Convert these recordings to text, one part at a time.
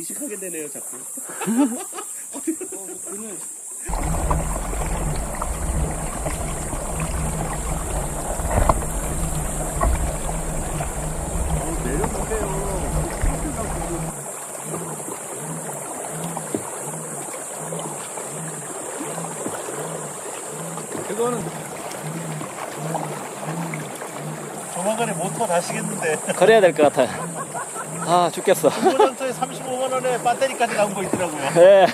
의식하게 되네요, 자꾸. 어, 조만간에 모터 다시겠는데 그래야 될 것 같아. 아, 죽겠어. 보장터에 35만 원에 배터리까지 나온 거 있더라고요. 예.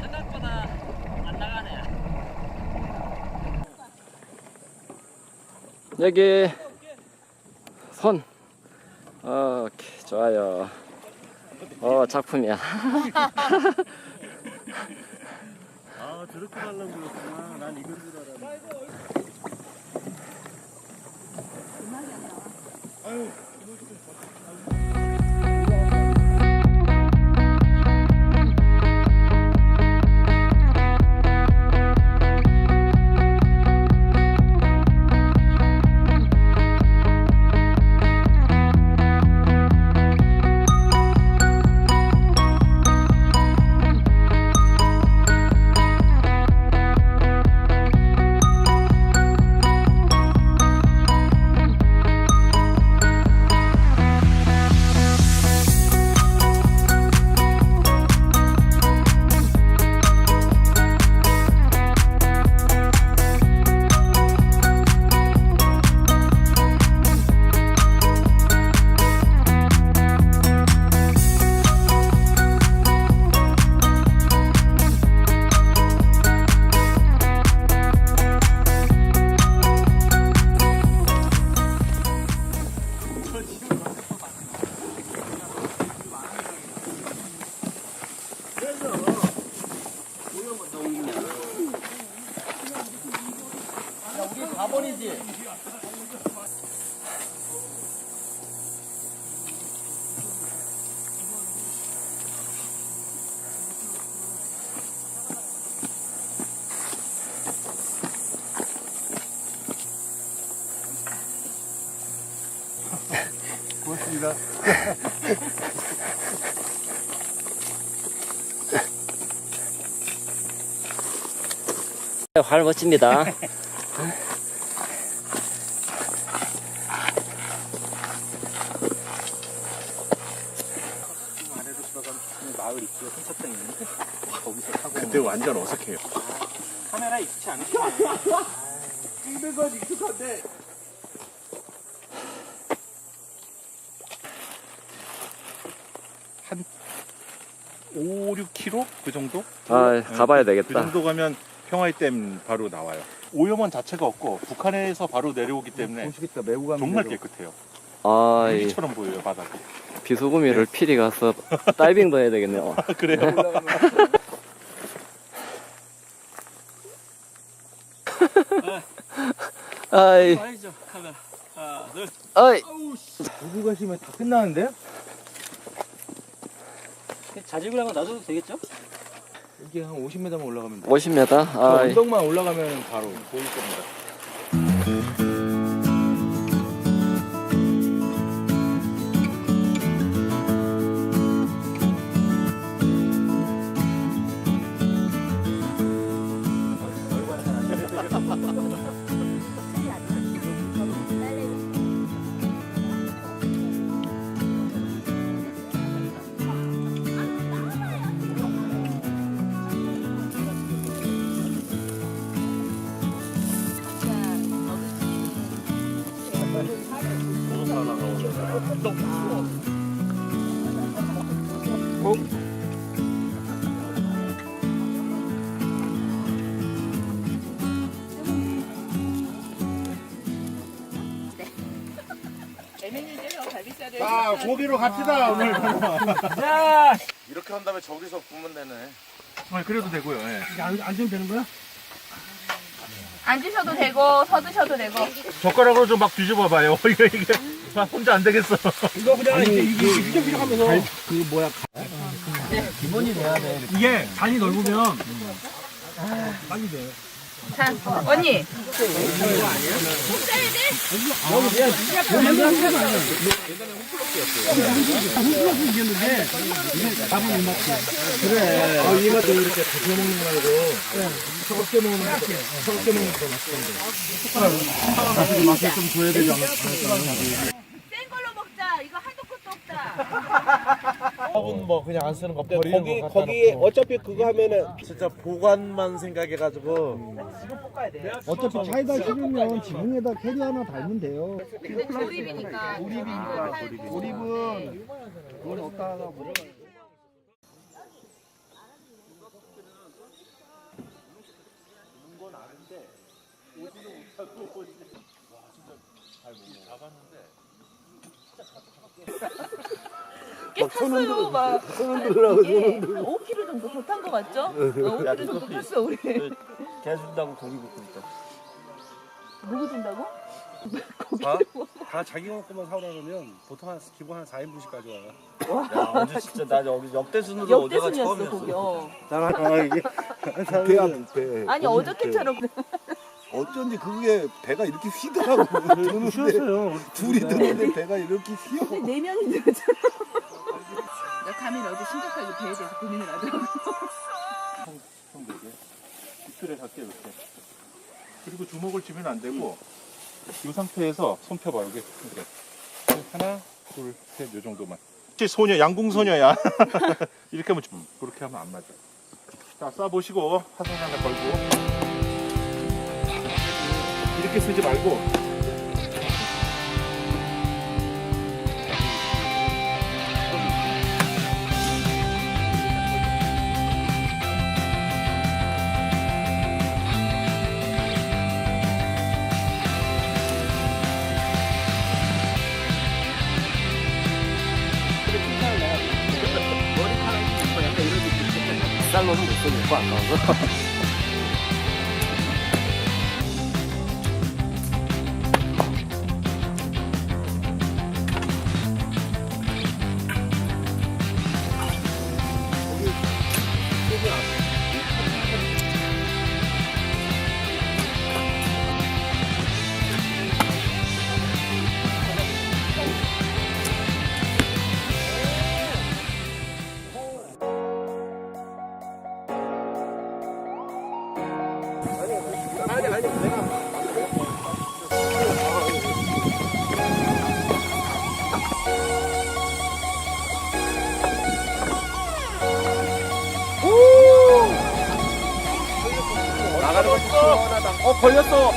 생각보다 안 나가네. 여기 손. 오케이, 좋아요. 어, 작품이야. 아 저렇게 하려고 그랬구나. 난 이건 줄 알았네. 우리 마을 있는데 거기서 타고 그때 완전 어색해요. 카메라 익숙치 않으시네요. 찍는 건 익숙한데 한 5, 6km 그 정도? 아, 가봐야 그 되겠다. 정도 가면 평화이댐 바로 나와요. 오염원 자체가 없고 북한에서 바로 내려오기 때문에 보시겠다 매우 가면 정말 깨끗해요. 아, 이 유리처럼 보여요 바닥이. 비수구미를 피리 가서 다이빙도 해야 되겠네요. 그래요? 아이, 아니죠 카메라 하나 둘 아이, 두고 가시면 다 끝나는데요? 자질구레한 거 놔줘도 되겠죠? 여기 한 50m만 올라가면 돼. 50m? 저 아이, 언덕만 올라가면 바로 보일 겁니다. 자 고기로 갑시다 오늘. 자 이렇게 한 다음에 저기서 구면 되네. 아, 그래도 되고요. 예. 앉으셔도 되고 서 드셔도 되고 젓가락으로 좀 막 뒤집어봐요. 이게 이게 막 혼자 안 되겠어. 이거 그냥 이게 이게 휘적휘적 하면서 이게 잔이 넓으면 자 언니 센 걸로 먹자 이거 한도 끝도 없다 뭐 그냥 안 쓰는 거 거기 버리는 거 거기 어차피 그거 하면은 진짜 보관만 생각해가지고. 어차피 차에다 실으면 지붕에다 캐리 하나 달면 돼요. 근데 조립이니까 조립이니까. 조립은 그걸 어디다가 뭐 꽤 탔어요 막 손 흔들으라고 손 흔들어 5kg 정도 더 탄 거 맞죠? 어, 5kg 정도 탔어 우리 개 준다고 고기 굽고 있다. 누구 준다고? 다, 다 자기 먹고만 사오라 그러면 보통 한 기본 한 4인분씩 가져와요. 야 어제 진짜 나 여기 역대 순으로 어제가 역대순이었어 처음이었어. 어. 아 이게 배안 배. 아니 어저께처럼 어쩐지 그게 배가 이렇게 휘더라고. 드는데 둘이 드는데 배가 이렇게 휘어. 근데 네 명이 들었잖아 나 감히 어제 심각하게 배에 대해서 고민을 하더라고 비틀에 닿게 이렇게. 그리고 주먹을 쥐면 안 되고 이 상태에서 손 펴봐 여기 이렇게 하나 둘 셋 요 정도만. 혹시 소녀 양궁 소녀야. 이렇게 하면 좀 그렇게 하면 안 맞아. 자 쏴보시고 화살 하나 걸고 이렇게 쓰지 말고 쌀로는 못 쏘겠고 아까워서. 어 걸렸어.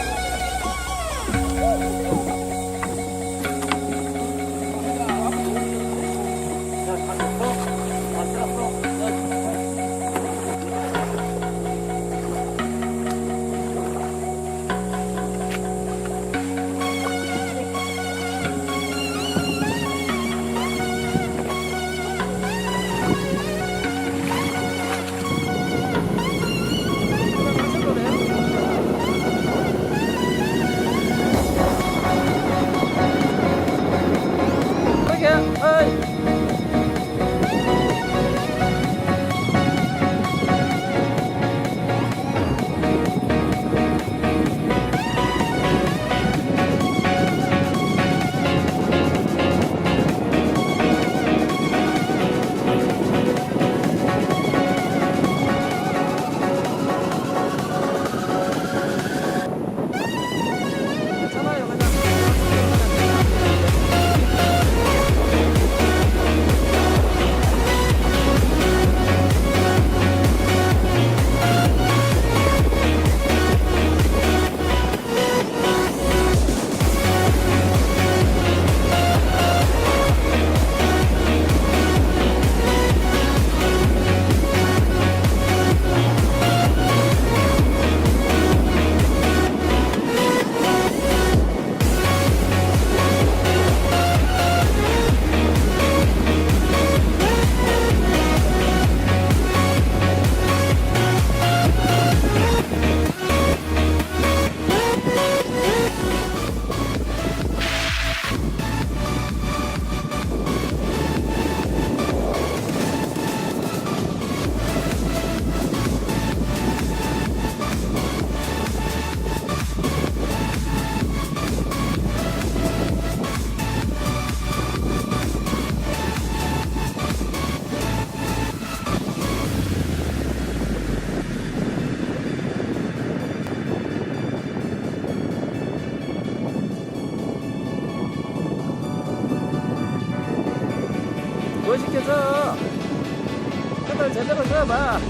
시